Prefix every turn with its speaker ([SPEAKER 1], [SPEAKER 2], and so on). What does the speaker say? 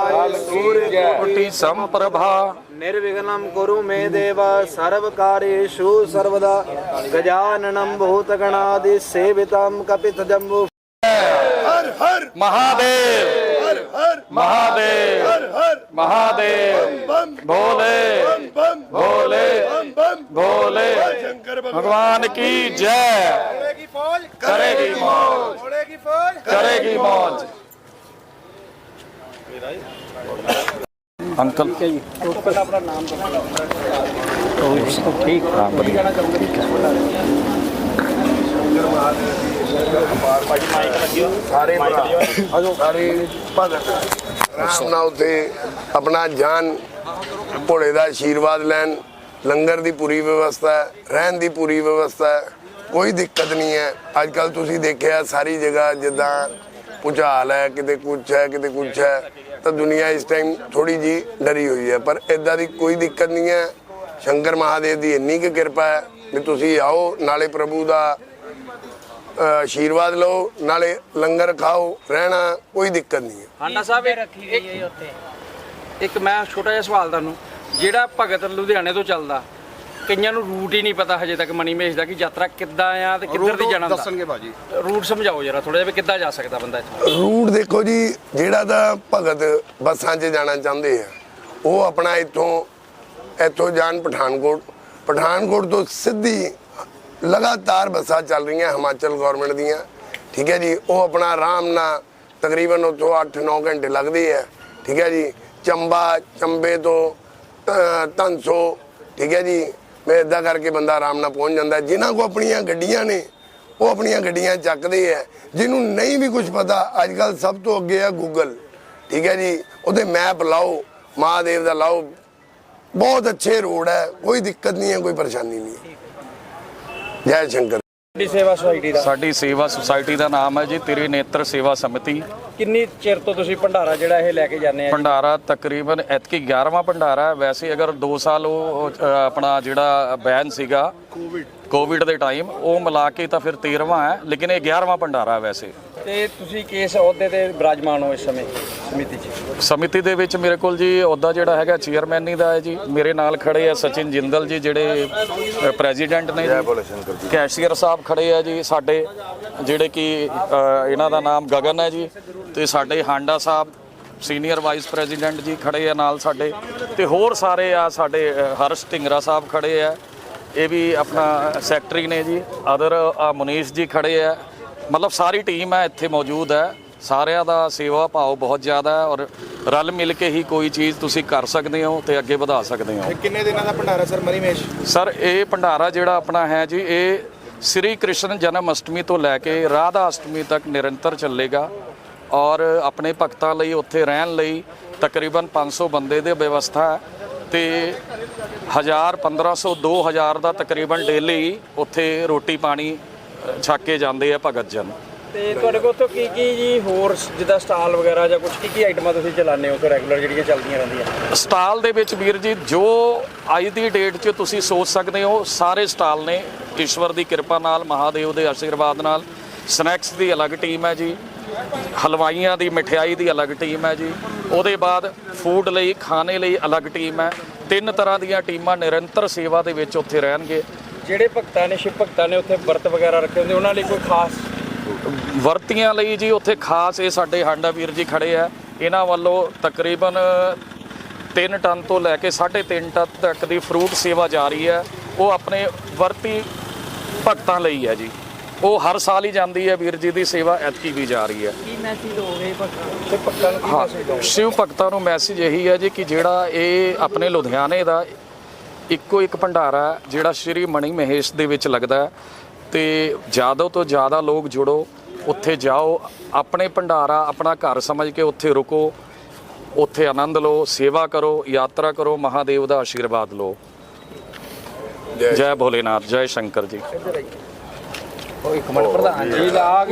[SPEAKER 1] कोटि संप्रभा
[SPEAKER 2] निर्विघ्नं कुरु मे देव सर्वकार्येषु सर्वदा। गजाननं भूतगणादिसेवितं कपितजम्बु।
[SPEAKER 1] महादेव। हर हर। महादेव। महादेव। भोले। भोले। भोले। भगवान। की जय। करेगी मौज। करेगी मौज। ਅੰਕਲ। ਠੀਕ ਹੈ ਜੀ।
[SPEAKER 3] ਪਹਿਲਾਂ ਆਪਣਾ ਨਾਮ ਦੱਸੋ। ਠੀਕ ਹਾਂ। ਵਧੀਆ। ਠੀਕ ਹੈ। ਸਾਰੇ ਸਾਰੇ ਭਗਤ। ਰਾਮ ਨਾਲ ਉਤੇ ਆਪਣਾ ਜਾਨ ਭੋਲੇ ਦਾ ਆਸ਼ੀਰਵਾਦ ਲੈਣ। ਲੰਗਰ ਦੀ ਪੂਰੀ ਵਿਵਸਥਾ ਹੈ ਰਹਿਣ ਦੀ ਪੂਰੀ ਵਿਵਸਥਾ ਹੈ। ਕੋਈ ਦਿੱਕਤ ਨਹੀਂ ਹੈ। ਅੱਜ ਕੱਲ ਤੁਸੀਂ ਦੇਖਿਆ ਸਾਰੀ ਜਗ੍ਹਾ ਜਿੱਦਾਂ ਪੁਚਾਲ ਹੈ ਕਿਤੇ ਕੁਝ ਹੈ ਕਿਤੇ ਕੁਝ ਹੈ। ਤਾਂ ਦੁਨੀਆ ਇਸ ਟਾਈਮ ਥੋੜੀ ਜੀ ਡਰੀ ਹੋਈ ਹੈ ਪਰ ਇਦਾਂ ਦੀ ਕੋਈ ਦਿੱਕਤ ਨਹੀਂ ਹੈ। ਸ਼ੰਕਰ ਮਹਾਦੇਵ ਦੀ ਇੰਨੀ ਕੁ ਕਿਰਪਾ ਹੈ ਕਿ ਤੁਸੀਂ ਆਓ ਨਾਲੇ ਪ੍ਰਭੂ ਦਾ ਆਸ਼ੀਰਵਾਦ ਲਓ ਨਾਲੇ ਲੰਗਰ ਖਾਓ ਰਹਿਣਾ ਕੋਈ ਦਿੱਕਤ ਨਹੀਂ ਹੈ।
[SPEAKER 4] ਹਾਂਡਾ ਸਾਹਿਬ ਇੱਕ ਇੱਕ- ਇੱਕ ਮੈਂ ਛੋਟਾ ਜਿਹਾ ਸਵਾਲ ਤੁਹਾਨੂੰ ਜਿਹੜਾ ਭਗਤ ਲੁਧਿਆਣੇ ਤੋਂ ਚੱਲਦਾ ਕਈਆਂ ਨੂੰ ਰੂਟ ਹੀ ਨਹੀਂ ਪਤਾ ਹਜੇ ਤੱਕ ਮਣੀ ਮਹੇਸ਼ ਦਾ ਕਿ ਯਾਤਰਾ ਕਿੱਦਾਂ ਆ ਤੇ ਕਿੱਧਰ ਦੀ ਜਾਣਾ ਦੱਸਣਗੇ ਬਾਜੀ ਰੂਟ ਸਮਝਾਓ ਜਰਾ ਥੋੜਾ ਜਿਹਾ ਵੀ ਕਿੱਦਾਂ ਜਾ ਸਕਦਾ ਬੰਦਾ ਇੱਥੋਂ।
[SPEAKER 3] ਰੂਟ ਦੇਖੋ ਜੀ ਜਿਹੜਾ ਤਾਂ ਭਗਤ ਬੱਸਾਂ 'ਚ ਜਾਣਾ ਚਾਹੁੰਦੇ ਆ ਉਹ ਆਪਣਾ ਇੱਥੋਂ ਇੱਥੋਂ ਜਾਣ ਪਠਾਨਕੋਟ। ਪਠਾਨਕੋਟ ਤੋਂ ਸਿੱਧੀ ਲਗਾਤਾਰ ਬੱਸਾਂ ਚੱਲ ਰਹੀਆਂ ਹਿਮਾਚਲ ਗਵਰਨਮੈਂਟ ਦੀਆਂ। ਠੀਕ ਹੈ ਜੀ ਉਹ ਆਪਣਾ ਆਰਾਮ ਨਾਲ ਤਕਰੀਬਨ ਉੱਥੋਂ 8-9 ਘੰਟੇ ਲੱਗਦੇ ਆ। ਠੀਕ ਹੈ ਜੀ ਚੰਬਾ ਚੰਬੇ ਤੋਂ ਤ- ਧਨਸੋ। ਠੀਕ ਹੈ ਜੀ ਮੈਂ ਇਦਾਂ ਕਰਕੇ ਬੰਦਾ ਆਰਾਮ ਨਾਲ ਪਹੁੰਚ ਜਾਂਦਾ ਹੈ। ਜਿਨ੍ਹਾਂ ਕੋ ਆਪਣੀਆਂ ਗੱਡੀਆਂ ਨੇ, ਉਹ ਆਪਣੀਆਂ ਗੱਡੀਆਂ ਚੱਕਦੇ ਆ ਜਿਹਨੂੰ ਨਹੀਂ ਵੀ ਕੁਝ ਪਤਾ ਅੱਜ ਕੱਲ ਸਭ ਤੋਂ ਅੱਗੇ ਆ ਗੂਗਲ ਠੀਕ ਹੈ ਜੀ? ਉਹਦੇ ਮੈਪ ਲਾਓ, ਮਹਾਦੇਵ ਦਾ ਲਾਓ। ਬਹੁਤ ਅੱਛੇ ਰੋਡ ਹੈ, ਕੋਈ ਦਿੱਕਤ ਨਹੀਂ ਹੈ, ਕੋਈ ਪਰੇਸ਼ਾਨੀ ਨਹੀਂ ਹੈ। ਜੈ ਸ਼ੰਕਰ।
[SPEAKER 4] ਦੀ ਸੇਵਾ ਸੁਸਾਇਟੀ ਦਾ?
[SPEAKER 1] ਸਾਡੀ ਸੇਵਾ ਸੁਸਾਇਟੀ ਦਾ ਨਾਮ ਹੈ ਜੀ ਤੇਰੇ ਨੇਤਰ ਸੇਵਾ ਸਮਿਤੀ।
[SPEAKER 4] ਕਿੰਨੀ ਚਿਰ ਤੋਂ ਤੁਸੀਂ ਭੰਡਾਰਾ ਜਿਹੜਾ ਇਹ ਲੈ ਕੇ ਜਾਂਦੇ ਆ
[SPEAKER 1] ਭੰਡਾਰਾ ਤਕਰੀਬਨ ਐਤਕੀ 11ਵਾਂ ਭੰਡਾਰਾ ਹੈ। ਵੈਸੇ ਅਗਰ 2 ਸਾਲ ਉਹ ਅ, ਆਪਣਾ ਜਿਹੜਾ ਬੈਨ ਸੀਗਾ ਕੋਵਿਡ ਕੋਵਿਡ ਦੇ ਟਾਈਮ ਉਹ ਮਿਲਾ ਕੇ ਤਾਂ ਫਿਰ 13ਵਾਂ ਹੈ ਲੇਕਿਨ ਇਹ 11ਵਾਂ ਭੰਡਾਰਾ ਹੈ ਵੈਸੇ।
[SPEAKER 4] ਤੇ ਤੁਸੀਂ ਕਿਸ ਅਹੁਦੇ ਤੇ ਬਿਰਾਜਮਾਨ ਹੋ ਇਸ ਸਮੇਂ ਸਮਿਤੀ 'ਚ?
[SPEAKER 1] ਸਮਿਤੀ ਦੇ ਵਿੱਚ ਮੇਰੇ ਕੋਲ ਜੀ ਅਹੁਦਾ ਜਿਹੜਾ ਹੈਗਾ ਚੇਅਰਮੈਨੀ ਦਾ ਹੈ ਜੀ। ਮੇਰੇ ਨਾਲ ਖੜੇ ਆ ਸਚਿਨ ਜਿੰਦਲ ਜੀ ਜਿਹੜੇ ਪ੍ਰੈਜ਼ੀਡੈਂਟ ਨੇ ਜੀ। ਕੈਸ਼ੀਅਰ ਸਾਹਿਬ ਖੜੇ ਆ ਜੀ ਸਾਡੇ ਜਿਹੜੇ ਕਿ ਇਹਨਾਂ ਦਾ ਨਾਮ ਗਗਨ ਹੈ ਜੀ। ਤੇ ਸਾਡੇ Handa Sahib senior vice president ji ਖੜੇ ਆ ਨਾਲ ਸਾਡੇ। ਤੇ ਹੋਰ ਸਾਰੇ ਆ ਸਾਡੇ ਹਰਸ਼ ਢਿੰਗਰਾ ਸਾਹਿਬ ਖੜੇ ਆ। ਇਹ ਵੀ ਆਪਣਾ ਸੈਕਟਰੀ ਨੇ ਜੀ ਅਦਰ ਮਨੀਸ਼ ਜੀ ਖੜੇ ਆ। ਮਤਲਬ ਸਾਰੀ ਟੀਮ ਹੈ ਇੱਥੇ ਮੌਜੂਦ ਹੈ। ਸਾਰਿਆਂ ਦਾ ਸੇਵਾ ਭਾਵ ਬਹੁਤ ਜ਼ਿਆਦਾ ਹੈ ਔਰ ਰਲ ਮਿਲ ਕੇ ਹੀ ਕੋਈ ਚੀਜ਼ ਤੁਸੀਂ ਕਰ ਸਕਦੇ ਹੋ ਤੇ ਅੱਗੇ ਵਧਾ ਸਕਦੇ ਹੋ।
[SPEAKER 2] ਕਿੰਨੇ ਦਿਨਾਂ ਦਾ ਭੰਡਾਰਾ ਸਰ ਮਰੀਮੇਸ਼
[SPEAKER 1] ਸਰ ਇਹ ਭੰਡਾਰਾ ਜਿਹੜਾ ਆਪਣਾ ਹੈ ਜੀ ਇਹ ਸ੍ਰੀ ਕ੍ਰਿਸ਼ਨ ਜਨਮ ਅਸ਼ਟਮੀ ਤੋਂ ਲੈ ਕੇ ਰਾਧਾ ਅਸ਼ਟਮੀ ਤੱਕ ਨਿਰੰਤਰ ਚੱਲੇਗਾ ਔਰ ਆਪਣੇ ਭਗਤਾਂ ਲਈ ਉੱਥੇ ਰਹਿਣ ਲਈ ਤਕਰੀਬਨ 500 ਬੰਦੇ ਦੀ ਵਿਵਸਥਾ ਹੈ। ਤੇ 1000 1500 2000 ਦਾ ਤਕਰੀਬਨ ਡੇਲੀ ਉੱਥੇ ਰੋਟੀ ਪਾਣੀ ਛਕ ਕੇ ਜਾਂਦੇ ਆ ਭਗਤ ਜਨ।
[SPEAKER 4] ਤੇ ਤੁਹਾਡੇ ਕੋਲ ਤੋਂ ਕੀ ਕੀ ਜੀ ਹੋਰ ਜਿੱਦਾਂ ਸਟਾਲ ਵਗੈਰਾ ਜਾਂ ਕੁਝ ਕੀ ਕੀ ਆਈਟਮਾਂ ਤੁਸੀਂ ਚਲਾਉਂਦੇ ਹੋ ਕਿ ਰੈਗੂਲਰ ਜਿਹੜੀਆਂ ਚੱਲਦੀਆਂ ਰਹਿੰਦੀਆਂ?
[SPEAKER 1] ਸਟਾਲ ਦੇ ਵਿੱਚ ਵੀਰ ਜੀ ਜੋ ਅੱਜ ਦੀ ਡੇਟ 'ਚ ਤੁਸੀਂ ਸੋਚ ਸਕਦੇ ਹੋ ਸਾਰੇ ਸਟਾਲ ਨੇ। ਈਸ਼ਵਰ ਦੀ ਕਿਰਪਾ ਨਾਲ ਮਹਾਦੇਵ ਦੇ ਆਸ਼ੀਰਵਾਦ ਨਾਲ। ਸਨੈਕਸ ਦੀ ਅਲੱਗ ਟੀਮ ਹੈ ਜੀ। ਹਲਵਾਈਆਂ ਦੀ ਮਠਿਆਈ ਦੀ ਅਲੱਗ ਟੀਮ ਹੈ ਜੀ। ਉਹਦੇ ਬਾਅਦ ਫੂਡ ਲਈ, ਖਾਣੇ ਲਈ ਅਲੱਗ ਟੀਮ ਹੈ। ਤਿੰਨ ਤਰ੍ਹਾਂ ਦੀਆਂ ਟੀਮਾਂ ਨਿਰੰਤਰ ਸੇਵਾ ਦੇ ਵਿੱਚ ਉੱਥੇ ਰਹਿਣਗੇ।
[SPEAKER 4] ਜਿਹੜੇ ਭਗਤਾਂ ਨੇ, ਸ਼ਿਵ ਭਗਤਾਂ ਨੇ ਉੱਥੇ ਵਰਤ ਵਗੈਰਾ ਰੱਖੇ ਹੁੰਦੇ, ਉਹਨਾਂ ਲਈ ਕੋਈ ਖਾਸ
[SPEAKER 1] ਵਰਤੀਆਂ ਲਈ ਜੀ ਉੱਥੇ ਖਾਸ ਇਹ ਸਾਡੇ ਹਾਂਡਾ ਵੀਰ ਜੀ ਖੜੇ ਆ। ਇਹਨਾਂ ਵੱਲੋਂ ਤਕਰੀਬਨ 3 ਟਨ ਤੋਂ ਲੈ ਕੇ 3.5 ਟਨ ਤੱਕ ਦੀ ਫਰੂਟ ਸੇਵਾ ਜਾਰੀ ਹੈ। ਉਹ ਆਪਣੇ ਵਰਤੀ ਭਗਤਾਂ ਲਈ ਹੈ ਜੀ। ਉਹ ਹਰ ਸਾਲ ਹੀ ਜਾਂਦੀ ਹੈ ਵੀਰ ਜੀ ਦੀ ਸੇਵਾ ਐਤਕੀ ਵੀ ਜਾ ਰਹੀ ਹੈ।
[SPEAKER 4] ਸ਼ਿਵ ਭਗਤਾਂ ਨੂੰ? ਕੀ ਮੈਸੇਜ ਦਿਓਗੇ
[SPEAKER 1] ਸ਼ਿਵ ਭਗਤਾਂ ਨੂੰ ਮੈਸੇਜ ਇਹੀ ਹੈ ਜੀ ਕਿ ਜਿਹੜਾ ਇਹ ਆਪਣੇ ਲੁਧਿਆਣੇ ਦਾ ਇੱਕੋ ਇੱਕ ਭੰਡਾਰਾ ਜਿਹੜਾ ਸ਼੍ਰੀ ਮਣੀ ਮਹੇਸ਼ ਦੇ ਵਿੱਚ ਲੱਗਦਾ ਤੇ ਜ਼ਿਆਦਾ ਤੋਂ ਜ਼ਿਆਦਾ ਲੋਕ ਜੁੜੋ ਉੱਥੇ ਜਾਓ ਆਪਣੇ ਭੰਡਾਰਾ ਆਪਣਾ ਘਰ ਸਮਝ ਕੇ ਉੱਥੇ ਰੁਕੋ ਉੱਥੇ ਆਨੰਦ ਲਓ ਸੇਵਾ ਕਰੋ ਯਾਤਰਾ ਕਰੋ ਮਹਾਦੇਵ ਦਾ ਆਸ਼ੀਰਵਾਦ ਲਓ।
[SPEAKER 3] ਜੈ
[SPEAKER 1] ਜੈ ਭੋਲੇਨਾਥ ਜੈ। ਸ਼ੰਕਰ ਜੀ।
[SPEAKER 4] ਉਹ ਇੱਕ ਮਿੰਟ ਪ੍ਰਧਾਨ ਜੀ ਲਾ